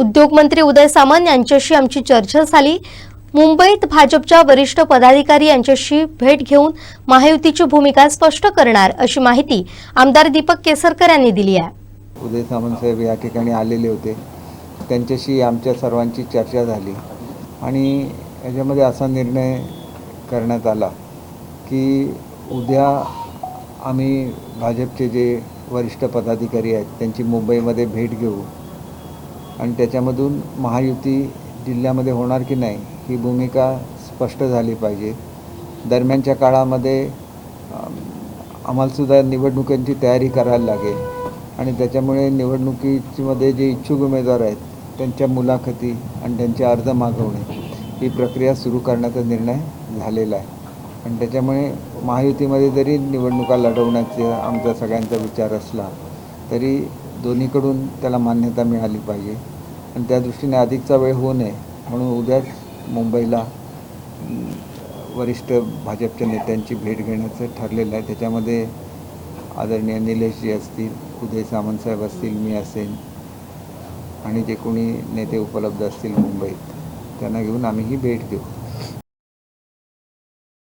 उद्योगमंत्री उदय सामंत यांच्याशी आमची चर्चा झाली. मुंबईत भाजपच्या वरिष्ठ पदाधिकारी यांच्याशी भेट घेऊन महायुतीची भूमिका स्पष्ट करणार अशी माहिती आमदार दीपक केसरकर यांनी दिली आहे. उदय सामंत साहेब या ठिकाणी आलेले होते. त्यांच्याशी आमच्या सर्वांची चर्चा झाली आणि याच्यामध्ये असा निर्णय करण्यात आला की उद्या आम्ही भाजपचे जे वरिष्ठ पदाधिकारी आहेत त्यांची मुंबईमध्ये भेट घेऊ. आणि त्याच्यामधून महायुती जिल्ह्यामध्ये होणार की नाही ही भूमिका स्पष्ट झाली पाहिजे. दरम्यानच्या काळामध्ये आम्हालासुद्धा निवडणुकांची तयारी करायला लागेल. आणि त्याच्यामुळे निवडणुकीमध्ये जे इच्छुक उमेदवार आहेत त्यांच्या मुलाखती आणि त्यांचे अर्ज मागवणे ही प्रक्रिया सुरू करण्याचा निर्णय झालेला आहे. आणि त्याच्यामुळे महायुतीमध्ये जरी निवडणुका लढवण्याचा आमचा सगळ्यांचा विचार असला तरी दोन्हीकडून त्याला मान्यता मिळाली पाहिजे. आणि त्या दृष्टीने अधिकचा वेळ होऊ नये. म्हणून उद्याच मुंबईला वरिष्ठ भाजपच्या नेत्यांची भेट घेण्याचं ठरलेलं आहे. त्याच्यामध्ये आदरणीय निलेशजी असतील उदय सामंतसाहेब असतील मी असेन. आणि जे कोणी नेते उपलब्ध असतील मुंबईत त्यांना घेऊन आम्ही ही भेट देऊ.